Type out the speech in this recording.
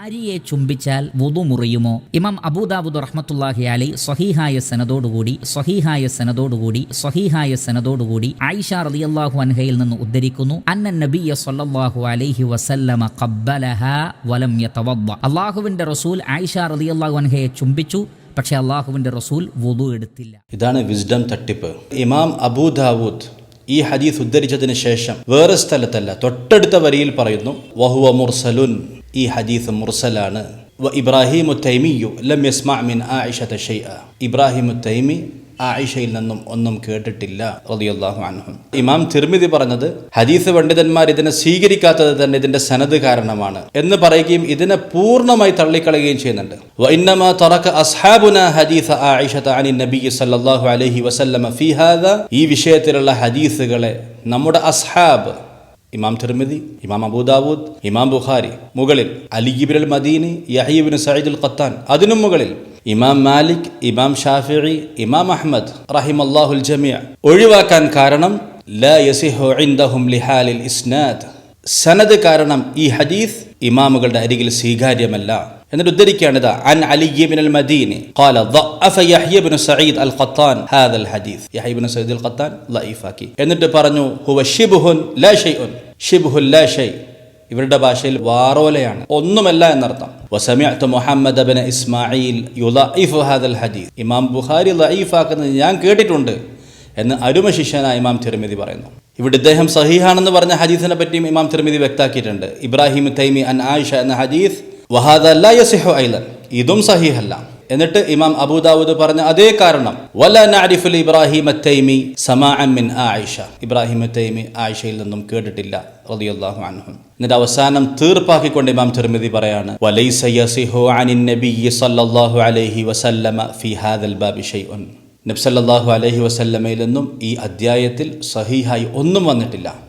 ഭാര്യയെ ചുംബിച്ചാൽ വുതു മുറിയുമോ? ഇമാം അബൂദാബുദ് റഹ്മത്തുല്ലാഹി അലി സ്വഹീഹായ സനദോടുകൂടി സ്വഹീഹായ സനദോടുകൂടി സ്വഹീഹായ സനദോടുകൂടി ആയിഷ റളിയല്ലാഹു അൻഹയിൽ നിന്ന് ഉദ്ധരിക്കുന്നു. അന്ന നബിയ സല്ലല്ലാഹു അലൈഹി വസല്ലമ ഖബ്ബലഹ വലം യതവദ്ദ. അള്ളാഹുവിന്റെ റസൂൽ ആയിഷ റളിയല്ലാഹു അൻഹയെ ചുംബിച്ചു പക്ഷേ അള്ളാഹുവിന്റെ റസൂൽ വുതു എടുത്തില്ല. ഇതാണ് വിസ്ഡം തട്ടിപ്പ്. ഇമാം അബൂദാവൂദ് ഈ ഹദീസ് ഉദ്ധരിച്ചതിന് ശേഷം വേറെ സ്ഥലത്തല്ല തൊട്ടടുത്ത വരിയിൽ പറയുന്നു വഹുവ മുർസലുൻ. ഈ ഹദീസ് മുർസലാണ്. വ ഇബ്രാഹിമു തൈമിയു ലം യസ്മഅ മിൻ ആയിഷത ഷൈഅ. ഇബ്രാഹിമു തൈമി ആയിഷയിൽ നിന്നും ഒന്നും കേട്ടിട്ടില്ല റളിയല്ലാഹു അൻഹു. ഇമാം തിർമിതി പറഞ്ഞത് ഹദീസ് പണ്ഡിതന്മാർ ഇതിനെ സ്വീകരിക്കാത്തത് തന്നെ ഇതിന്റെ സനദ് കാരണമാണ് എന്ന് പറയുകയും ഇതിനെ പൂർണമായി തള്ളിക്കളയുകയും ചെയ്യുന്നുണ്ട്. വഇന്നമാ തറക അസ്ഹാബുന ഹദീസ ആയിഷത അനി നബി സല്ലല്ലാഹു അലൈഹി വസല്ലമ ഫീ ഹാദാ. ഈ വിഷയത്തിലുള്ള ഹദീസുകളെ നമ്മുടെ അസ്ഹാബ് ഇമാം തിർമിതി ഇമാം അബൂദാവൂദ് ഇമാം ബുഖാരി. മുകളിൽ അലിഗിബിൻ മദീനി യഹീബിൻ സയ്യിദുൽ ഖത്താൻ. അതിനും മുകളിൽ ഇമാം മാലിക് ഇമാം ഷാഫിഇ ഇമാം അഹ്മദ് അള്ളാഹുൽ ജമിയ ഒഴിവാക്കാൻ കാരണം ലാ യസിഹു ഇൻദഹും ലിഹാലിൽ ഇസ്നാദ്. സനദ് കാരണം ഈ ഹദീസ് ഇമാമുകളുടെ അരികിൽ സ്വീകാര്യമല്ല. എന്നിട്ട് ഉദ്ധരിക്കുകയാണ് ഇത് അൻ അലിബിൻ അൽ മദീനി قال ضعف يحيى بن سعيد القطان هذا الحديث يحيى بن سعيد القطان ضعيفاക്കി എന്നിട്ട് പറഞ്ഞു ഹുവ شبه ലാ ഷൈഉൻ شبه ലാ ഷൈ ഇവരുടെ ഭാഷയിൽ വാറോലയാണ്. ഒന്നുമല്ല എന്നർത്ഥം. വസമിഅത്ത് മുഹമ്മദ് ബിൻ ഇസ്മായിൽ യുലൈഫ് ഹാദൽ ഹദീസ്. ഇമാം ബുഖാരി ലൈഫാക്കുന്നത് ഞാൻ കേട്ടിട്ടുണ്ട് എന്ന് അരുമ ശിഷ്യനായ ഇമാം തിരുമിതി പറയുന്നു. ഇവിടെ ഇദ്ദേഹം സഹീഹാണെന്ന് പറഞ്ഞ ഹദീസിനെ പറ്റിയും ഇമാം തിരുമിതി വ്യക്താക്കിയിട്ടുണ്ട്. ഇബ്രാഹിം തൈമി അൻ ആയിഷ എന്ന ഹദീസ് വഹാദ ലാ യസിഹു ഐലൻ. ഇതും സഹീഹല്ല. എന്നിട്ട് ഇമാം അബൂദാവൂദ് പറഞ്ഞ അതേ കാരണം. വല നഅരിഫുൽ ഇബ്രാഹിം തൈമി സമാഅൻ മിൻ ആയിഷ. ഇബ്രാഹിം തൈമി ആയിഷയിൽ നിന്നും കേട്ടിട്ടില്ല. റളിയല്ലാഹു അൻഹു. എന്നിട്ട് അവസാനം തീർപ്പാക്കിക്കൊണ്ട് ഇമാം തിർമിദി പറയാണ് വലൈസ യസിഹു അനിൻ നബിയ്യി സല്ലല്ലാഹു അലൈഹി വസല്ലമ ഫി ഹാദൽ ബാബി ഷൈഉൻ. നബ്സല്ലാഹു അലൈഹി വസല്ലമയിൽ നിന്നും ഈ അദ്ധ്യായത്തിൽ സഹീഹായി ഒന്നും വന്നിട്ടില്ല.